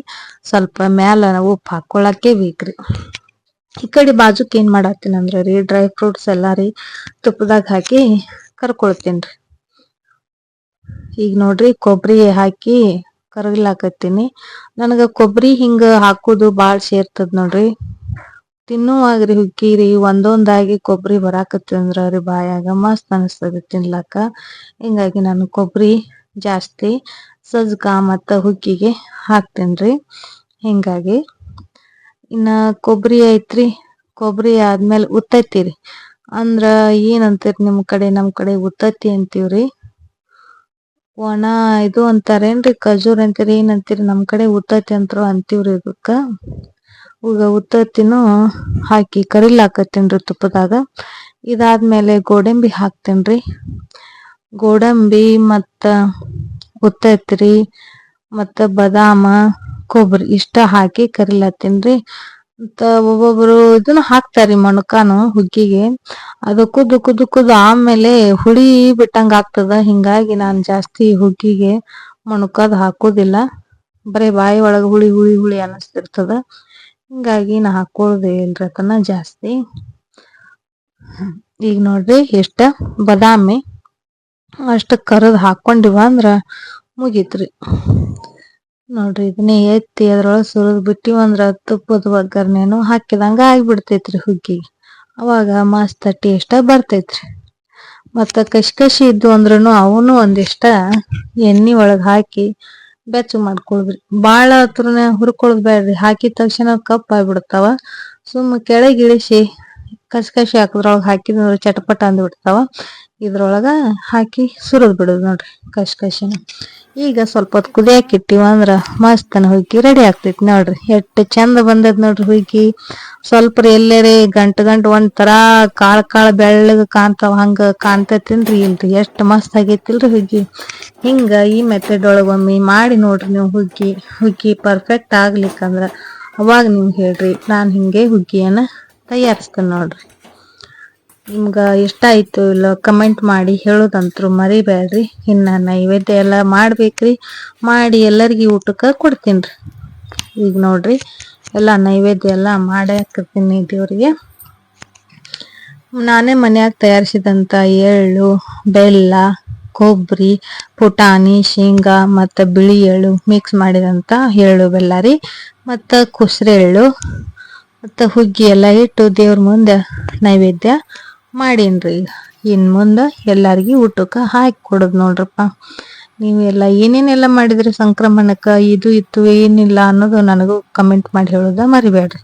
ಸ್ವಲ್ಪ ಮ್ಯಾಲ ಉಪ್ಪು ಹಾಕೊಳಕ್ಕೆ ಬೇಕ್ರಿ. ಈ ಕಡೆ ಬಾಜುಕ್ ಏನ್ ಮಾಡತ್ತೀನಿ ಅಂದ್ರ ರೀ ಡ್ರೈ ಫ್ರೂಟ್ಸ್ ಎಲ್ಲಾ ರೀ ತುಪ್ಪದಾಗ ಹಾಕಿ ಕರ್ಕೊಳ್ತೇನ್ರಿ. ಈಗ ನೋಡ್ರಿ ಕೊಬ್ಬರಿ ಹಾಕಿ ಕರಗ್ಲಾಕತ್ತೀನಿ. ನನಗ ಕೊಬ್ಬರಿ ಹಿಂಗ ಹಾಕೋದು ಬಾಳ್ ಸೇರ್ತದ ನೋಡ್ರಿ. ತಿನ್ನುವಾಗ್ರಿ ಹುಗ್ಗಿರಿ ಒಂದೊಂದಾಗಿ ಕೊಬ್ಬರಿ ಬರಾಕತ್ತಂದ್ರ ರೀ ಬಾಯಾಗ ಮಸ್ತ್ ಅನಸ್ತದ ತಿನ್ಲಾಕ. ಹಿಂಗಾಗಿ ನಾನು ಕೊಬ್ಬರಿ ಜಾಸ್ತಿ ಸಜ್ಕ ಮತ್ತ ಹುಗ್ಗಿಗೆ ಹಾಕ್ತೇನ್ರಿ. ಹಿಂಗಾಗಿ ಇನ್ನ ಕೊಬ್ಬರಿ ಐತ್ರಿ. ಕೊಬ್ಬರಿ ಆದ್ಮೇಲೆ ಉತ್ತತ್ತಿ ಅಂದ್ರ ಏನಂತೀರಿ ನಿಮ್ ಕಡೆ? ನಮ್ ಕಡೆ ಉತ್ತತ್ತಿ ಅಂತೀವ್ರಿ. ಒಣ ಇದು ಅಂತಾರೇನ್ರಿ? ಖಜೂರ್ ಅಂತೀರಿ, ಏನ್ ಅಂತೀರಿ? ನಮ್ ಕಡೆ ಉತ್ತತ್ತಿ ಅಂತರು ಅಂತೀವ್ರಿ ಇದಕ್ಕ. ಈಗ ಉತ್ತತ್ತಿನೂ ಹಾಕಿ ಕರಿಲಾಕತ್ತೀನ್ರಿ ತುಪ್ಪದಾಗ. ಇದಾದ್ಮೇಲೆ ಗೋಡಂಬಿ ಹಾಕ್ತೇನ್ರಿ. ಗೋಡಂಬಿ ಮತ್ತ ಉತ್ತತ್ತಿ ಮತ್ತ ಬದಾಮ ಕೊಬ್ಬರಿ ಇಷ್ಟ ಹಾಕಿ ಕರಿಲತ್ತೀನ್ರಿ ಮತ್ತ ಒಬ್ಬೊಬ್ರು ಇದನ್ನ ಹಾಕ್ತಾರಿ ಮೊಣಕಾನು ಹುಗ್ಗಿಗೆ. ಅದು ಕುದ್ದು ಕುದ್ದು ಆಮೇಲೆ ಹುಳಿ ಬಿಟ್ಟಂಗ ಆಗ್ತದ. ಹಿಂಗಾಗಿ ನಾನು ಜಾಸ್ತಿ ಹುಗ್ಗಿಗೆ ಮೊಣಕಾದ್ ಹಾಕೋದಿಲ್ಲ. ಬರೇ ಬಾಯಿ ಒಳಗ ಹುಳಿ ಹುಳಿ ಹುಳಿ ಅನಸ್ತಿರ್ತದ. ಹಿಂಗಾಗಿ ನಾ ಹಾಕೋದು ಇಲ್ರಿ ಜಾಸ್ತಿ. ಈಗ ನೋಡ್ರಿ ಎಷ್ಟ ಬದಾಮಿ ಅಷ್ಟ ಕರದ್ ಹಾಕೊಂಡಿವ ಅಂದ್ರ ಮುಗೀತ್ರಿ. ನೋಡ್ರಿ, ಇದನ್ನೇ ಎತ್ತಿ ಅದ್ರೊಳಗ ಸುರದ್ ಬಿಟ್ಟಿ ಒಂದ್ರ ತುಪ್ಪದ ಒಗ್ಗರ್ಣೆನು ಹಾಕಿದಂಗ ಆಗ್ಬಿಡ್ತೈತ್ರಿ ಹುಗ್ಗಿ. ಅವಾಗ ಮಸ್ತ್ ಟೇಸ್ಟ್ ಬರ್ತೈತ್ರಿ. ಮತ್ತ ಕಶಿ ಇದ್ದು ಅಂದ್ರೂನು ಅವನು ಒಂದಿಷ್ಟ ಎಣ್ಣಿ ಒಳಗ್ ಹಾಕಿ ಬೆಚ್ಚ ಮಾಡ್ಕೊಳ್ರಿ ಬಾಳ ಹತ್ರನ ಹುರ್ಕೊಳದ್ ಬೇಡ್ರಿ ಹಾಕಿದ ತಕ್ಷಣ ಕಪ್ ಆಗ್ಬಿಡ್ತಾವ. ಸುಮ್ಮ ಕೆಳಗ್ ಇಳಿಸಿ ಕಸಿ ಹಾಕದ್ರೊಳಗ ಹಾಕಿದ್ರ ಚಟಪಟ ಅಂದ್ಬಿಡ್ತಾವ. ಇದ್ರೊಳಗ ಹಾಕಿ ಸುರದ್ ಬಿಡುದು ನೋಡ್ರಿ ಕಸಿನ ಈಗ ಸ್ವಲ್ಪ ಹೊತ್ತು ಕುದಿಯಾಕ ಇಟ್ಟಿವ ಅಂದ್ರ ಮಸ್ತನ ಹುಯ್ಕಿ ರೆಡಿ ಆಗ್ತೈತಿ ನೋಡ್ರಿ. ಎಷ್ಟು ಚಂದ ಬಂದದ್ ನೋಡ್ರಿ ಹುಯ್ಕಿ. ಸ್ವಲ್ಪ ಎಲ್ಲೇರಿ ಗಂಟು ಗಂಟ ಒಂದ್ ತರ ಕಾಳ್ ಕಾಳ್ ಬೆಳ್ಳಗ ಕಾಣ್ತಾವ, ಹಂಗ ಕಾಣ್ತೈತಿನ್ರಿ ಇಲ್ರಿ ಎಷ್ಟ್ ಮಸ್ತ್ ಆಗೈತಿಲ್ರಿ ಹುಗ್ಗಿ ಹಿಂಗ ಈ ಮೆಥಡ್ ಒಳಗ ಒಮ್ಮಿ ಮಾಡಿ ನೋಡ್ರಿ ನೀವು ಹುಗ್ಗಿ ಹುಗ್ಗಿ ಪರ್ಫೆಕ್ಟ್ ಆಗ್ಲಿಕ್ಕಂದ್ರ ಅವಾಗ ನಿಮ್ಗೆ ಹೇಳ್ರಿ. ನಾನು ಹಿಂಗೆ ಹುಗ್ಗಿಯನ್ನ ತಯಾರಿಸ್ತೇನೆ ನೋಡ್ರಿ. ನಿಮ್ಗೆ ಇಷ್ಟ ಆಯ್ತು ಇಲ್ಲ ಕಮೆಂಟ್ ಮಾಡಿ ಹೇಳೋದಂತರೂ ಮರಿಬೇಡ್ರಿ. ಇನ್ನು ನೈವೇದ್ಯ ಎಲ್ಲ ಮಾಡ್ಬೇಕ್ರಿ. ಮಾಡಿ ಎಲ್ಲರಿಗೂ ಊಟಕ್ಕೆ ಕೊಡ್ತೀನಿ ಈಗ ನೋಡ್ರಿ ಎಲ್ಲ ನೈವೇದ್ಯ ಎಲ್ಲ ಮಾಡಾಕತ್ತೀನಿ ದೇವ್ರಿಗೆ. ನಾನೇ ಮನ್ಯಾಗ ತಯಾರಿಸಿದಂಥ ಎಳ್ಳು, ಬೆಲ್ಲ ಕೊಬ್ಬರಿ ಪುಟಾಣಿ, ಶೇಂಗಾ ಮತ್ತು ಬಿಳಿ ಎಳ್ಳು ಮಿಕ್ಸ್ ಮಾಡಿದಂಥ ಎಳ್ಳು ಬೆಲ್ಲ ರೀ. ಮತ್ತು ಕುಸ್ರೆ ಎಳ್ಳು ಮತ್ತು ಹುಗ್ಗಿ ಎಲ್ಲ ಇಟ್ಟು ದೇವ್ರ ಮುಂದೆ ನೈವೇದ್ಯ ಮಾಡೀನ್ರಿ? ಈಗ ಇನ್ನು ಮುಂದೆ ಎಲ್ಲರಿಗೂ ಊಟಕ್ಕೆ ಹಾಕಿ ಕೊಡೋದು ನೋಡ್ರಪ್ಪ. ನೀವೆಲ್ಲ ಏನೇನೆಲ್ಲ ಮಾಡಿದ್ರಿ ಸಂಕ್ರಮಣಕ್ಕೆ? ಇದು, ಇತ್ತು, ಏನಿಲ್ಲ ಅನ್ನೋದು ನನಗೂ ಕಮೆಂಟ್ ಮಾಡಿ ಹೇಳೋದ ಮರಿಬೇಡ್ರಿ.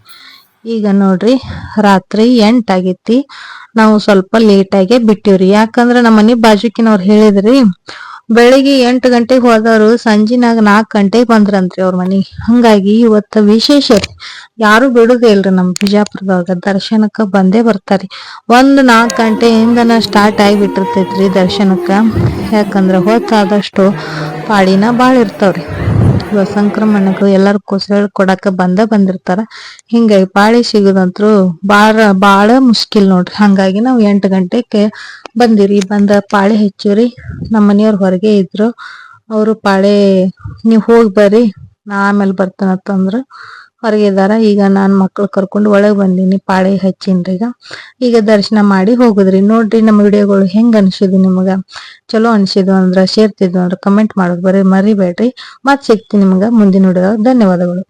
ಈಗ ನೋಡ್ರಿ, ರಾತ್ರಿ ಎಂಟಾಗೈತಿ ನಾವು ಸ್ವಲ್ಪ ಲೇಟಾಗೆ ಬಿಟ್ಟಿವ್ರಿ. ಯಾಕಂದ್ರೆ ನಮ್ಮ ಮನೆ ಬಾಜುಕಿನವ್ರು ಹೇಳಿದ್ರಿ ಬೆಳಿಗ್ಗೆ ಎಂಟು ಗಂಟೆಗೆ ಹೋದವರು ಸಂಜಿನಾಗ ನಾಲ್ಕು ಗಂಟೆಗೆ ಬಂದ್ರಂತ್ರಿ ಅವ್ರ ಮನೆಗೆ. ಹಂಗಾಗಿ ಇವತ್ತು ವಿಶೇಷ ರೀ. ಯಾರು ಬಿಡುದೇ ಇಲ್ರಿ ನಮ್ಮ ಬಿಜಾಪುರದೊಳಗ ದರ್ಶನಕ್ಕೆ ಬಂದೇ ಬರ್ತಾರಿ. ಒಂದು ನಾಲ್ಕು ಗಂಟೆಯಿಂದನ ಸ್ಟಾರ್ಟ್ ಆಗಿಬಿಟ್ಟಿರ್ತೈತ್ರಿ ದರ್ಶನಕ್ಕೆ. ಯಾಕಂದ್ರೆ ಹೊತ್ತಾದಷ್ಟು ಪಾಡಿನ ಭಾಳ ಇರ್ತಾವ್ರಿ ಸಂಕ್ರಮಣಕ್ಕೆ ಎಲ್ಲರೂ ಕುಸಳ ಕೊಡಾಕ ಬಂದ ಬಂದಿರ್ತಾರ. ಹಿಂಗಾಗಿ ಪಾಳಿ ಸಿಗೋದಂತ್ರು ಬಾಳ ಬಾಳ ಮುಷ್ಕಿಲ್ ನೋಡ್ರಿ. ಹಂಗಾಗಿ ನಾವು ಎಂಟು ಗಂಟೆಗೆ ಬಂದಿರಿ ಬಂದ ಪಾಳಿ ಹೆಚ್ಚುರಿ ನಮ್ಮ ಮನೆಯವ್ರ ಹೊರಗೆ ಇದ್ರು. ಅವರು ಪಾಳೆ ನೀವು ಹೋಗಿ ಬರ್ರಿ. ನಾ ಆಮೇಲೆ ಬರ್ತೇನೆ ಹೊರಗೆ ಇದಾರ ಈಗ ನಾನು ಮಕ್ಕಳು ಕರ್ಕೊಂಡು ಒಳಗೆ ಬಂದೀನಿ, ಪಾಳೆ ಹಚ್ಚಿನ್ರಿ ಈಗ. ಈಗ ದರ್ಶನ ಮಾಡಿ ಹೋಗುದ್ರಿ. ನೋಡ್ರಿ ನಮ್ಮ ವಿಡಿಯೋಗಳು ಹೆಂಗ್ ಅನ್ಸಿದ್ವು ನಿಮಗ. ಚಲೋ ಅನ್ಸಿದ್ವು ಅಂದ್ರ ಶೇರ್ ತಿದ್ವು ಅಂದ್ರ ಕಮೆಂಟ್ ಮಾಡೋದು ಬರೀ ಮರಿಬೇಡ್ರಿ. ಮತ್ ಸಿಗ್ತೀನಿ ನಿಮ್ಗ ಮುಂದಿನ ವಿಡಿಯೋ ಧನ್ಯವಾದಗಳು.